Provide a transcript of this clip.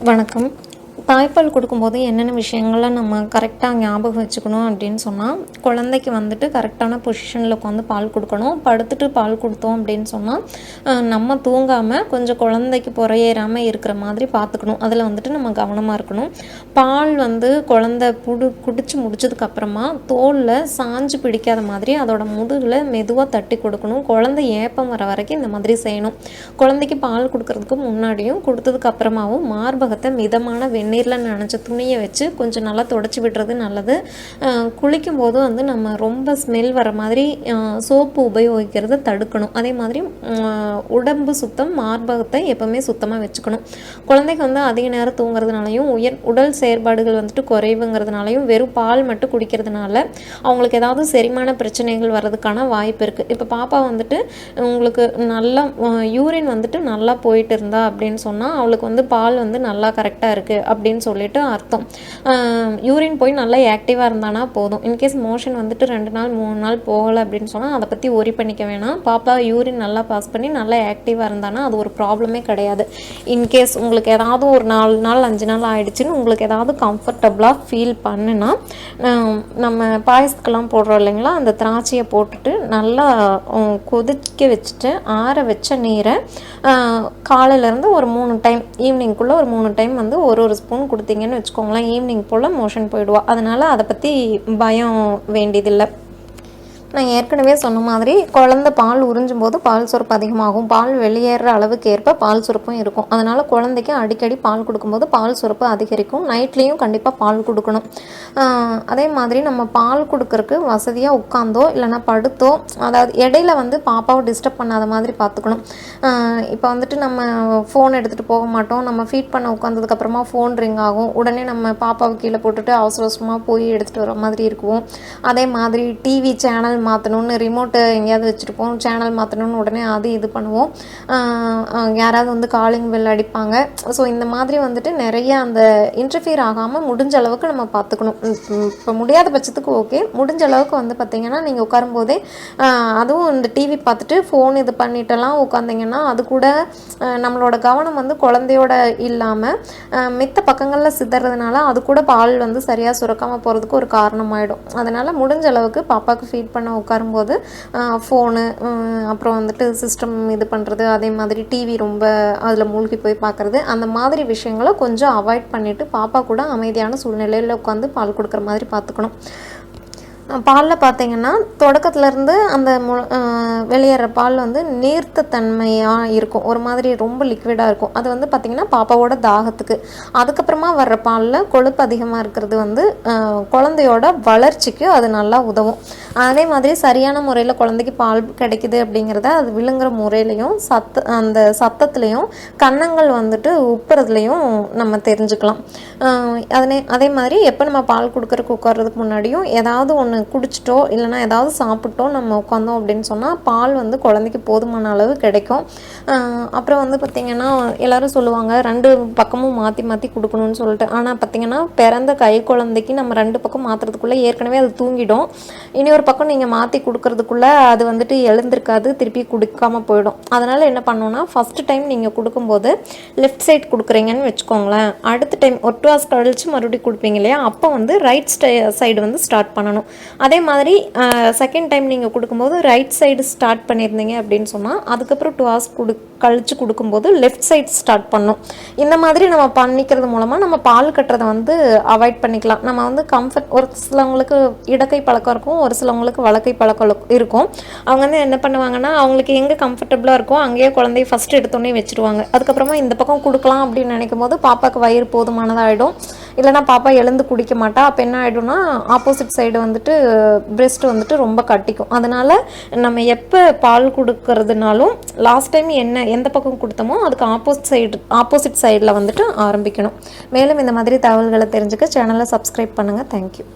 வணக்கம். தாய்ப்பால் கொடுக்கும்போது என்னென்ன விஷயங்களை நம்ம கரெக்டாக ஞாபகம் வச்சுக்கணும் அப்படின்னு சொன்னால் குழந்தைக்கு வந்துட்டு கரெக்டான பொசிஷனில் உட்காந்து பால் கொடுக்கணும். படுத்துட்டு பால் கொடுத்தோம் அப்படின்னு சொன்னால் நம்ம தூங்காமல் கொஞ்சம் குழந்தைக்கு புறையேறாமல் இருக்கிற மாதிரி பார்த்துக்கணும். அதில் வந்துட்டு நம்ம கவனமாக இருக்கணும். பால் வந்து குழந்தை புடு குடிச்சு முடிச்சதுக்கப்புறமா தோலில் சாஞ்சு பிடிக்காத மாதிரி அதோட முதுகில் மெதுவாக தட்டி கொடுக்கணும். குழந்தை ஏப்பம் வர வரைக்கும் இந்த மாதிரி செய்யணும். குழந்தைக்கு பால் கொடுக்கறதுக்கு முன்னாடியும் கொடுத்ததுக்கு அப்புறமாவும் மார்பகத்தை மிதமான வெண் வெந்நீரில் நனைச்ச துணியை வச்சு கொஞ்சம் நல்லா தொடச்சி விடுறது நல்லது. குளிக்கும் போது வந்து நம்ம ரொம்ப ஸ்மெல் வர மாதிரி சோப்பு உபயோகிக்கிறத தடுக்கணும். அதே மாதிரி உடம்பு சுத்தம் மார்பகத்தை எப்போவுமே சுத்தமாக வச்சுக்கணும். குழந்தைக்கு வந்து அதிக நேரம் தூங்குறதுனாலையும் உயர் உடல் செயற்பாடுகள் வந்துட்டு குறைவுங்கிறதுனாலையும் வெறும் பால் மட்டும் குடிக்கிறதுனால அவங்களுக்கு ஏதாவது செரிமான பிரச்சனைகள் வர்றதுக்கான வாய்ப்பு இருக்குது இப்போ பாப்பா வந்துட்டு உங்களுக்கு நல்லா யூரின் வந்துட்டு நல்லா போயிட்டு இருந்தா அப்படின்னு சொன்னால் அவளுக்கு வந்து பால் வந்து நல்லா கரெக்டாக இருக்குது அப்படின்னு சொல்லிட்டு அர்த்தம். யூரின் போய் நல்லா ஆக்டிவாக இருந்தானா போதும். இன்கேஸ் மோஷன் வந்துட்டு ரெண்டு நாள் மூணு நாள் போகலை அப்படின்னு சொன்னால் அதை பற்றி ஒரி பண்ணிக்க வேணாம். பாப்பா யூரின் நல்லா பாஸ் பண்ணி நல்லா ஆக்டிவாக இருந்தானா அது ஒரு ப்ராப்ளமே கிடையாது. இன்கேஸ் உங்களுக்கு ஏதாவது ஒரு நாலு நாள் அஞ்சு நாள் ஆகிடுச்சின்னு உங்களுக்கு ஏதாவது கம்ஃபர்டபுளாக ஃபீல் பண்ணுனா நம்ம பாயசத்துக்கெல்லாம் போடுறோம் இல்லைங்களா? அந்த திராட்சையை போட்டுட்டு நல்லா கொதிக்க வச்சுட்டு ஆற வச்ச நீரை காலையிலேருந்து ஒரு மூணு டைம் ஈவினிங்குள்ளே ஒரு மூணு டைம் வந்து ஒரு ஒரு ஸ்பூன் கொடுத்தீங்கன்னு வச்சுக்கோங்களேன் ஈவினிங் போல் மோஷன் போயிடுவா. அதனால் அதை பற்றி பயம் வேண்டியதில்லை. நான் ஏற்கனவே சொன்ன மாதிரி குழந்தை பால் உறிஞ்சும் போது பால் சுரப்பு அதிகமாகும். பால் வெளியேற அளவுக்கு ஏற்ப பால் சுரப்பும் இருக்கும். அதனால் குழந்தைக்கு அடிக்கடி பால் கொடுக்கும்போது பால் சுரப்பு அதிகரிக்கும். நைட்லேயும் கண்டிப்பாக பால் கொடுக்கணும். அதே மாதிரி நம்ம பால் கொடுக்கறக்கு வசதியாக உட்காந்தோ இல்லைன்னா படுத்தோ அதாவது இடையில வந்து பாப்பாவை டிஸ்டர்ப் பண்ணாத மாதிரி பார்த்துக்கணும். இப்போ வந்துட்டு நம்ம ஃபோன் எடுத்துகிட்டு போக மாட்டோம். நம்ம ஃபீட் பண்ண உட்காந்ததுக்கப்புறமா ஃபோன் ரிங் ஆகும். உடனே நம்ம பாப்பாவை கீழே போட்டுட்டு அவசர அவசரமாக போய் எடுத்துகிட்டு வர மாதிரி இருக்குவோம். அதே மாதிரி டிவி சேனல் மாற்றணும்னு ரிமோட்டு எங்கேயாவது வச்சுருப்போம். சேனல் மாற்றணும்னு உடனே அது இது பண்ணுவோம். யாராவது வந்து காலிங் பெல் அடிப்பாங்க. ஸோ இந்த மாதிரி வந்துட்டு நிறைய அந்த இன்டர்ஃபியர் ஆகாமல் முடிஞ்ச அளவுக்கு நம்ம பார்த்துக்கணும் இப்போ முடியாத பட்சத்துக்கு ஓகே முடிஞ்ச அளவுக்கு வந்து பார்த்திங்கன்னா நீங்கள் உட்காரும்போதே அதுவும் இந்த டிவி பார்த்துட்டு ஃபோன் இது பண்ணிட்டெல்லாம் உட்காந்திங்கன்னா அது கூட நம்மளோட கவனம் வந்து குழந்தையோட இல்லாமல் மித்த பக்கங்களில் சிதறதுனால அது கூட பால் வந்து சரியாக சுரக்காமல் போகிறதுக்கு ஒரு காரணமாயிடும். அதனால் முடிஞ்ச அளவுக்கு பாப்பாவுக்கு ஃபீட் பண்ண உட்காரும்போது ஃபோனு அப்புறம் வந்துட்டு சிஸ்டம் இது பண்ணுறது அதே மாதிரி டிவி ரொம்ப அதில் மூழ்கி போய் பார்க்குறது அந்த மாதிரி விஷயங்களை கொஞ்சம் அவாய்ட் பண்ணிவிட்டு பாப்பா கூட அமைதியான சூழ்நிலையில் உட்காந்து பால் கொடுக்குற மாதிரி பார்த்துக்கணும் பாலில் பார்த்தீங்கன்னா தொடக்கத்துலேருந்து அந்த மு வெளியேற பால் வந்து நீர்த்த தன்மையாக இருக்கும். ஒரு மாதிரி ரொம்ப லிக்விடாக இருக்கும். அது வந்து பார்த்திங்கன்னா பாப்பாவோட தாகத்துக்கு. அதுக்கப்புறமா வர்ற பாலில் கொழுப்பு அதிகமாக இருக்கிறது வந்து குழந்தையோட வளர்ச்சிக்கு அது நல்லா உதவும். அதே மாதிரி சரியான முறையில் குழந்தைக்கு பால் கிடைக்குது அப்படிங்கிறத அது விழுங்குற முறையிலையும் சத்த அந்த சத்தத்துலேயும் கன்னங்கள் வந்துட்டு உப்புறதுலையும் நம்ம தெரிஞ்சுக்கலாம். அதனே அதே மாதிரி எப்போ நம்ம பால் கொடுக்கறதுக்கு உட்கார்றதுக்கு முன்னாடியும் ஏதாவது ஒன்று குடிச்சிட்டோ இல்லைன்னா ஏதாவது சாப்பிட்டோ நம்ம உட்காந்தோம் அப்படின்னு சொன்னால் பால் வந்து குழந்தைக்கு போதுமான அளவு கிடைக்கும். அப்புறம் வந்து பார்த்திங்கன்னா எல்லோரும் சொல்லுவாங்க ரெண்டு பக்கமும் மாற்றி மாற்றி கொடுக்கணும்னு சொல்லிட்டு. ஆனால் பார்த்திங்கன்னா பிறந்த கை குழந்தைக்கு நம்ம ரெண்டு பக்கம் மாற்றுறதுக்குள்ளே ஏற்கனவே அது தூங்கிடும். இனி ஒரு பக்கம் நீங்கள் மாற்றி கொடுக்கறதுக்குள்ளே அது வந்துட்டு எழுந்திருக்காது திருப்பி கொடுக்காமல் போயிடும். அதனால் என்ன பண்ணோன்னா ஃபஸ்ட்டு டைம் நீங்கள் கொடுக்கும்போது லெஃப்ட் சைட் கொடுக்குறீங்கன்னு வச்சுக்கோங்களேன். அடுத்த டைம் ஒரு டூ ஹவர்ஸ் கழிச்சு மறுபடியும் கொடுப்பீங்க இல்லையா? அப்போ வந்து ரைட் சைடு வந்து ஸ்டார்ட் பண்ணணும். அதே மாதிரி செகண்ட் டைம் நீங்கள் கொடுக்கும்போது ரைட் சைடு ஸ்டார்ட் பண்ணியிருந்தீங்க அப்படின்னு சொன்னால் அதுக்கப்புறம் டூ ஹவர்ஸ் கொடு கழித்து கொடுக்கும்போது லெஃப்ட் சைட் ஸ்டார்ட் பண்ணும். இந்த மாதிரி நம்ம பண்ணிக்கிறது மூலமாக நம்ம பால் கட்டுறதை வந்து அவாய்ட் பண்ணிக்கலாம். நம்ம வந்து கம்ஃபர்ட் ஒரு சிலவங்களுக்கு இடக்கை பழக்கம் இருக்கும் ஒரு சிலவங்களுக்கு வழக்கை பழக்கம் இருக்கும். அவங்க வந்து என்ன பண்ணுவாங்கன்னா அவங்களுக்கு எங்கே கம்ஃபர்டபுளாக இருக்கோ அங்கேயே குழந்தைய ஃபஸ்ட்டு எடுத்தோடனே வச்சுருவாங்க. அதுக்கப்புறமா இந்த பக்கம் கொடுக்கலாம் அப்படின்னு நினைக்கும் போது பாப்பாவுக்கு வயிறு போதுமானதாகிடும் இல்லைனா பாப்பா எழுந்து குடிக்க மாட்டா. அப்போ என்ன ஆகிடும்னா ஆப்போசிட் சைடு வந்துட்டு பிரெஸ்ட் வந்துட்டு ரொம்ப கட்டிக்கும். அதனால் நம்ம எப்போ பால் கொடுக்கறதுனாலும் லாஸ்ட் டைம் என்ன எந்த பக்கம் கொடுத்தோமோ அதுக்கு ஆப்போசிட் சைடு ஆப்போசிட் சைடில் வந்துட்டு ஆரம்பிக்கணும். மேலும் இந்த மாதிரி தகவல்களை தெரிஞ்சுக்க சேனலை சப்ஸ்கிரைப் பண்ணுங்கள் தேங்க்யூ